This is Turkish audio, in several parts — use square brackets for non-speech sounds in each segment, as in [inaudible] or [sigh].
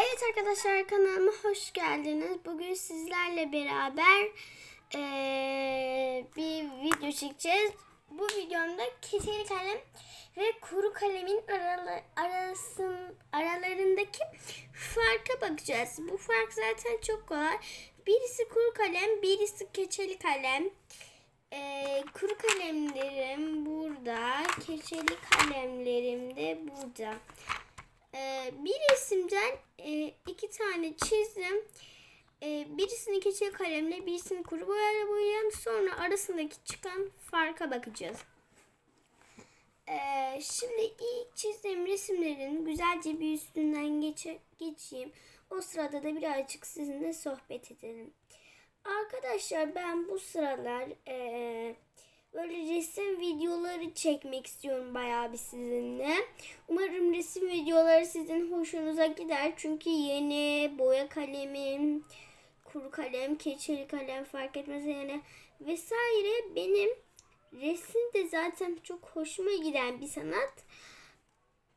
Evet arkadaşlar kanalıma hoş geldiniz. Bugün sizlerle beraber eee, bir video çekeceğiz. Bu videomda keçeli kalem ve kuru kalemin aralı, arasın, aralarındaki farka bakacağız. Bu fark zaten çok kolay. Birisi kuru kalem, birisi keçeli kalem. Eee, kuru kalemlerim burada, keçeli kalemlerim de burada. Ee, bir resimden e, iki tane çizdim. Ee, birisini keçeli kalemle, birisini kuru boyayla boyayacağım. Sonra arasındaki çıkan farka bakacağız. Ee, şimdi ilk çizdiğim resimlerin güzelce bir üstünden geçe, geçeyim. O sırada da birazcık sizinle sohbet edelim. Arkadaşlar ben bu sıralar eee, böyle resim videoları çekmek istiyorum bayağı bir sizinle. Umarım resim videoları sizin hoşunuza gider. Çünkü yeni boya kalemim, kuru kalem, keçeli kalem fark etmez yani vesaire benim resim de zaten çok hoşuma giden bir sanat.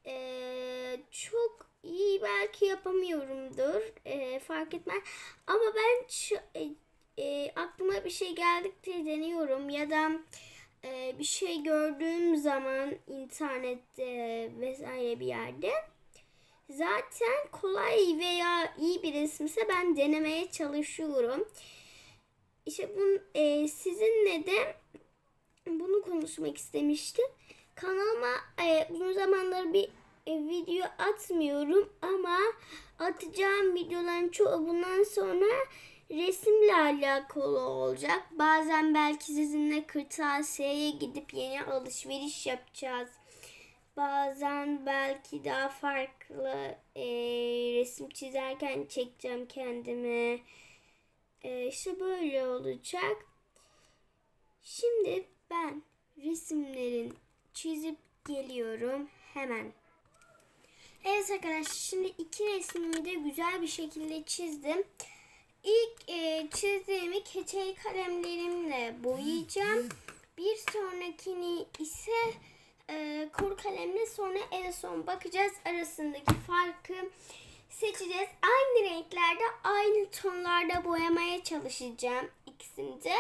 Ee, çok iyi belki yapamıyorumdur. Ee, fark etmez. Ama ben şu, e, aklıma bir şey geldikçe deniyorum ya da e, bir şey gördüğüm zaman internette vesaire bir yerde zaten kolay veya iyi bir resimse ben denemeye çalışıyorum. İşte bunu e, sizinle de bunu konuşmak istemiştim. Kanalıma e, uzun zamandır bir e, video atmıyorum ama atacağım videoların çoğu bundan sonra resimle alakalı olacak. Bazen belki sizinle kırtasiyeye gidip yeni alışveriş yapacağız. Bazen belki daha farklı e, resim çizerken çekeceğim kendimi. E, işte böyle olacak. Şimdi ben resimlerin çizip geliyorum hemen. Evet arkadaşlar şimdi iki resmimi de güzel bir şekilde çizdim. İlk e, çizdiğimi keçeli kalemlerimle boyayacağım. Bir sonrakini ise e, kuru kalemle sonra en son bakacağız arasındaki farkı seçeceğiz. Aynı renklerde aynı tonlarda boyamaya çalışacağım ikisini de.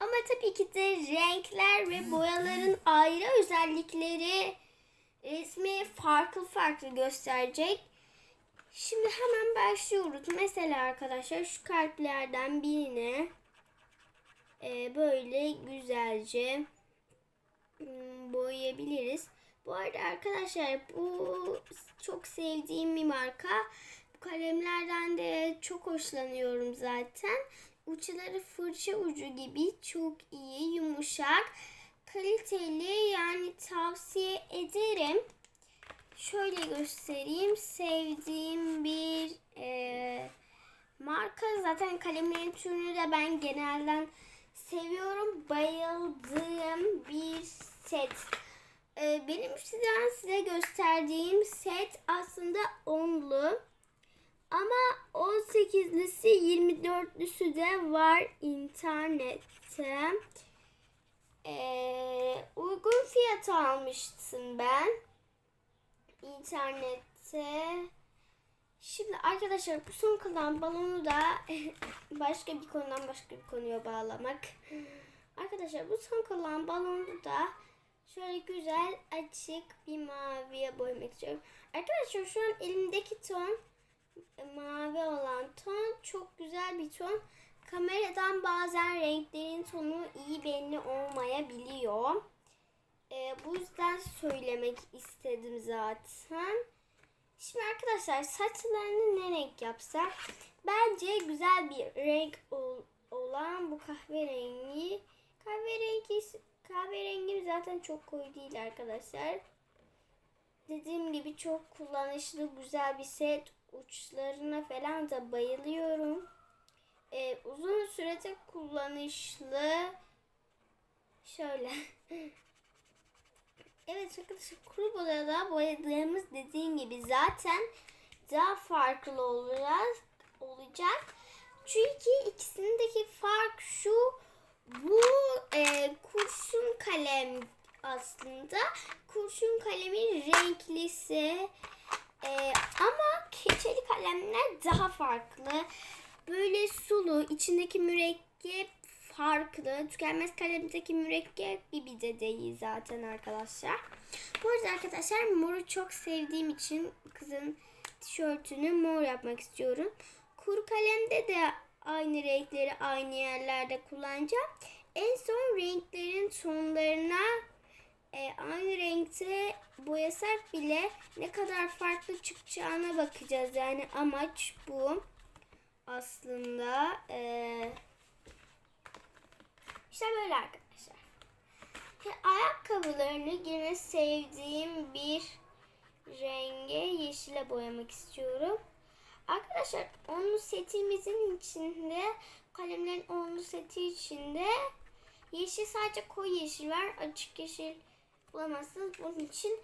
Ama tabii ki de renkler ve boyaların ayrı özellikleri resmi farklı farklı gösterecek. Şimdi hemen başlıyoruz. Mesela arkadaşlar şu kalplerden birine e, böyle güzelce hmm, boyayabiliriz. Bu arada arkadaşlar bu çok sevdiğim bir marka. Bu kalemlerden de çok hoşlanıyorum zaten. Uçları fırça ucu gibi çok iyi, yumuşak, kaliteli yani tavsiye ederim. Şöyle göstereyim. Sevdiğim bir e, marka. Zaten kalemlerin türünü de ben genelden seviyorum. Bayıldığım bir set. E, benim sizden size gösterdiğim set aslında onlu. Ama 18'lisi 24'lüsü de var internette. E, uygun fiyata almıştım ben internette. Şimdi arkadaşlar bu son kalan balonu da [laughs] başka bir konudan başka bir konuya bağlamak. Arkadaşlar bu son kalan balonu da şöyle güzel açık bir maviye boyamak istiyorum. Arkadaşlar şu an elimdeki ton mavi olan ton çok güzel bir ton. Kameradan bazen renklerin tonu iyi belli olmayabiliyor. E, bu yüzden söylemek istedim zaten. Şimdi arkadaşlar saçlarını ne renk yapsak? Bence güzel bir renk ol, olan bu kahverengi. Kahverengi kahverengim zaten çok koyu değil arkadaşlar. Dediğim gibi çok kullanışlı güzel bir set. Uçlarına falan da bayılıyorum. Ee, uzun sürede kullanışlı. Şöyle. [laughs] Evet arkadaşlar kuru boyada boyadığımız dediğim gibi zaten daha farklı olacak. olacak. Çünkü ikisindeki fark şu bu e, kurşun kalem aslında kurşun kalemin renklisi e, ama keçeli kalem kalemler daha farklı. Böyle sulu, içindeki mürekkep farklı. Tükenmez kalemdeki mürekkep gibi de değil zaten arkadaşlar. Bu arada arkadaşlar moru çok sevdiğim için kızın tişörtünü mor yapmak istiyorum. Kuru kalemde de aynı renkleri aynı yerlerde kullanacağım. En son renklerin tonlarına e, aynı renkte boyasak bile ne kadar farklı çıkacağına bakacağız. Yani amaç bu aslında. E, işte böyle arkadaşlar. Ayakkabılarını yine sevdiğim bir renge yeşile boyamak istiyorum. Arkadaşlar onlu setimizin içinde kalemlerin onlu seti içinde yeşil sadece koyu yeşil var. Açık yeşil bulamazsınız. Bunun için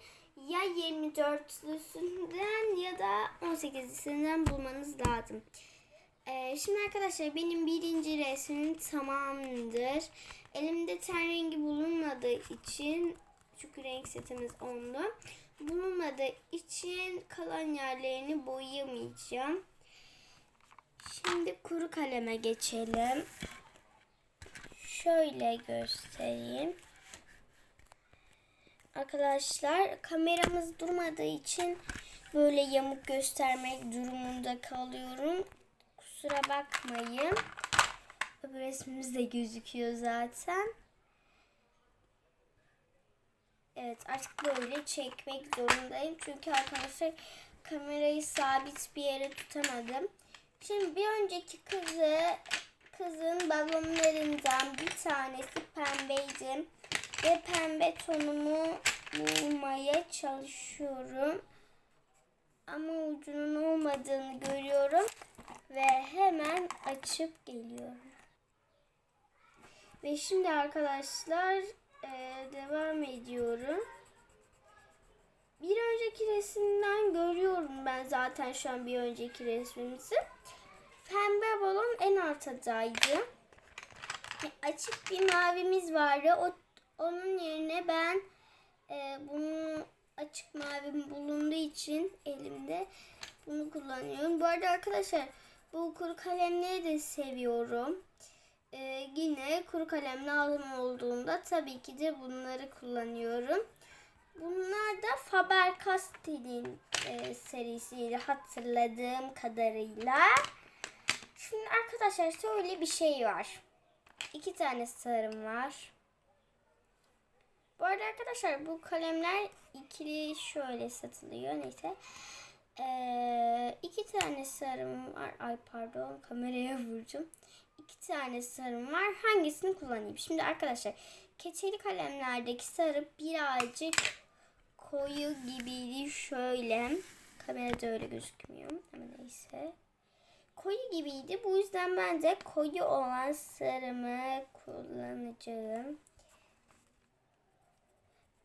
ya 24'lüsünden ya da 18'lisinden bulmanız lazım. Ee, şimdi arkadaşlar benim birinci resmim tamamdır. Elimde ten rengi bulunmadığı için çünkü renk setimiz onlu. Bulunmadığı için kalan yerlerini boyayamayacağım. Şimdi kuru kaleme geçelim. Şöyle göstereyim. Arkadaşlar kameramız durmadığı için böyle yamuk göstermek durumunda kalıyorum. Kusura bakmayın. Öbür resmimiz de gözüküyor zaten. Evet artık böyle çekmek zorundayım. Çünkü arkadaşlar kamerayı sabit bir yere tutamadım. Şimdi bir önceki kızı kızın balonlarından bir tanesi pembeydi. Ve pembe tonumu bulmaya çalışıyorum. Ama ucunun olmadığını görüyorum. Ve hemen açıp geliyorum. Ve şimdi arkadaşlar e, devam ediyorum. Bir önceki resimden görüyorum ben zaten şu an bir önceki resmimizi. Pembe balon en alttaydı. Açık bir mavimiz vardı. O, onun yerine ben e, bunu açık mavim bulunduğu için elimde bunu kullanıyorum. Bu arada arkadaşlar bu kuru kalemleri de seviyorum. Ee, yine kuru kalem lazım olduğunda tabii ki de bunları kullanıyorum. Bunlar da Faber-Castell'in e, serisiyle hatırladığım kadarıyla. Şimdi arkadaşlar şöyle bir şey var. İki tane sarım var. Bu arada arkadaşlar bu kalemler ikili şöyle satılıyor. Neyse. Ee, iki tane sarım var. Ay pardon kameraya vurdum. İki tane sarım var. Hangisini kullanayım? Şimdi arkadaşlar keçeli kalemlerdeki sarı birazcık koyu gibiydi. Şöyle. Kamerada öyle gözükmüyor. Ama neyse. Koyu gibiydi. Bu yüzden ben de koyu olan sarımı kullanacağım.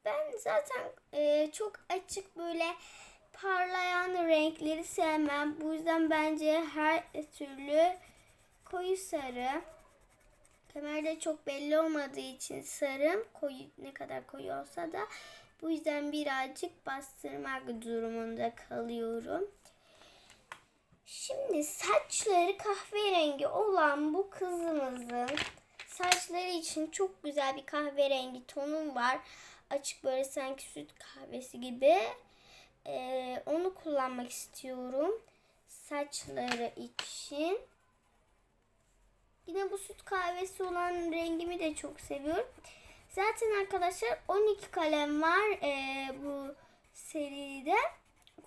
Ben zaten e, çok açık böyle parlayan renkleri sevmem. Bu yüzden bence her türlü koyu sarı. Kamerde çok belli olmadığı için sarım koyu ne kadar koyu olsa da bu yüzden birazcık bastırmak durumunda kalıyorum. Şimdi saçları kahverengi olan bu kızımızın saçları için çok güzel bir kahverengi tonum var. Açık böyle sanki süt kahvesi gibi. Ee, onu kullanmak istiyorum. Saçları için. Yine bu süt kahvesi olan rengimi de çok seviyorum. Zaten arkadaşlar 12 kalem var ee, bu seride.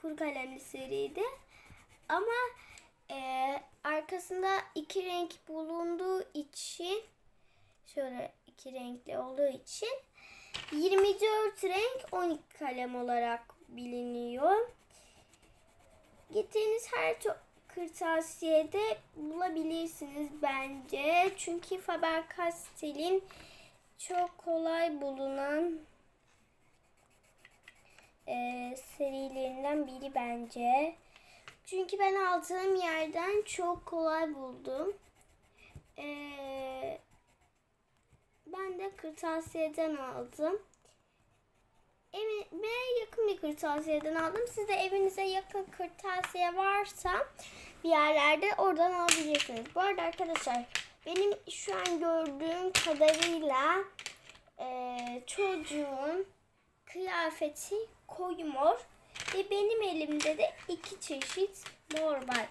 Kuru kalemli seride. Ama ee, arkasında iki renk bulunduğu için şöyle iki renkli olduğu için 24 renk 12 kalem olarak biliniyor. Gittiğiniz her kırtasiyede bulabilirsiniz bence. Çünkü Faber-Castell'in çok kolay bulunan e, serilerinden biri bence. Çünkü ben aldığım yerden çok kolay buldum. Ee, ben de kırtasiyeden aldım. Evime yakın bir kırtasiyeden aldım. Siz de evinize yakın kırtasiye varsa bir yerlerde oradan alabilirsiniz. Bu arada arkadaşlar benim şu an gördüğüm kadarıyla eee, çocuğun kıyafeti koyu mor ve benim elimde de iki çeşit mor var.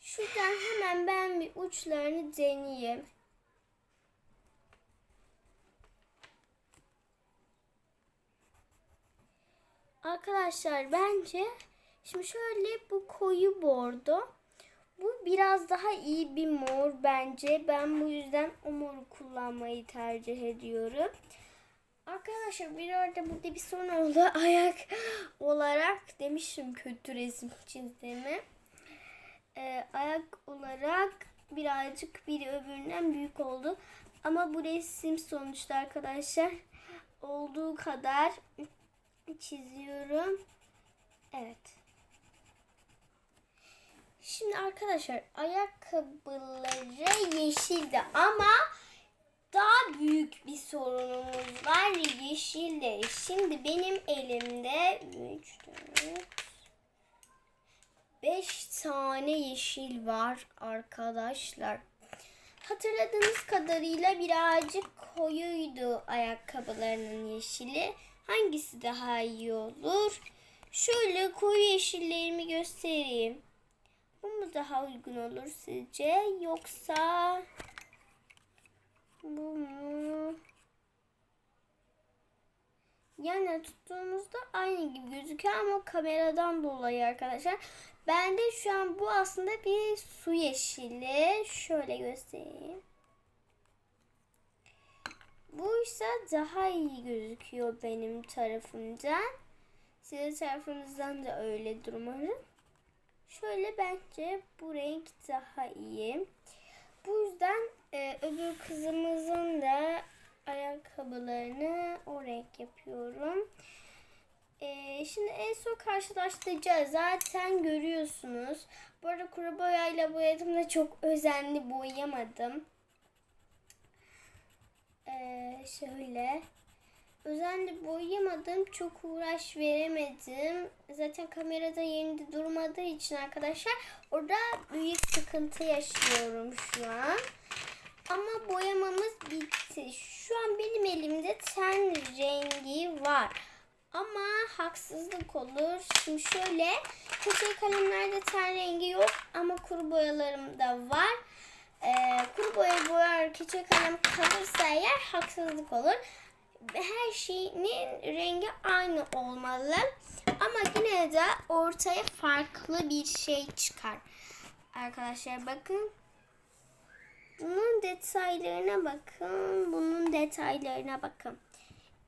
Şuradan hemen ben bir uçlarını deneyeyim. Arkadaşlar bence şimdi şöyle bu koyu bordo. Bu biraz daha iyi bir mor bence. Ben bu yüzden o moru kullanmayı tercih ediyorum. Arkadaşlar bir arada burada bir sorun oldu. [laughs] Ayak olarak demiştim kötü resim çizdiğimi. Ee, ayak olarak birazcık biri öbüründen büyük oldu. Ama bu resim sonuçta arkadaşlar olduğu kadar çiziyorum. Evet. Şimdi arkadaşlar ayakkabıları yeşildi ama daha büyük bir sorunumuz var yeşilde. Şimdi benim elimde 3, 4, 5 tane yeşil var arkadaşlar. Hatırladığınız kadarıyla birazcık koyuydu ayakkabılarının yeşili. Hangisi daha iyi olur? Şöyle koyu yeşillerimi göstereyim. Bu mu daha uygun olur sizce? Yoksa bu mu? Yani tuttuğumuzda aynı gibi gözüküyor ama kameradan dolayı arkadaşlar. Ben de şu an bu aslında bir su yeşili. Şöyle göstereyim. Bu ise daha iyi gözüküyor benim tarafımdan. Sizin tarafınızdan da öyledir umarım. Şöyle bence bu renk daha iyi. Bu yüzden e, öbür kızımızın da ayakkabılarını o renk yapıyorum. E, şimdi en son karşılaştıracağız. Zaten görüyorsunuz. Bu arada kuru boyayla boyadım da çok özenli boyamadım. Ee, şöyle. Özenli boyayamadım. Çok uğraş veremedim. Zaten kamerada yerinde durmadığı için arkadaşlar orada büyük sıkıntı yaşıyorum şu an. Ama boyamamız bitti. Şu an benim elimde ten rengi var. Ama haksızlık olur. Şimdi şöyle keçeli kalemlerde ten rengi yok ama kuru boyalarım da var. Ee, kuru boya boyar keçeli kalem kalırsa eğer haksızlık olur. Her şeyin rengi aynı olmalı. Ama yine de ortaya farklı bir şey çıkar. Arkadaşlar bakın. Bunun detaylarına bakın. Bunun detaylarına bakın.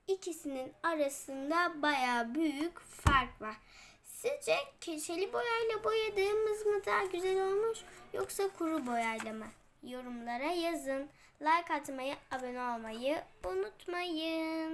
İkisinin arasında baya büyük fark var. Sizce keçeli boyayla boyadığımız mı daha güzel olmuş yoksa kuru boyayla mı? Yorumlara yazın. Like atmayı, abone olmayı unutmayın.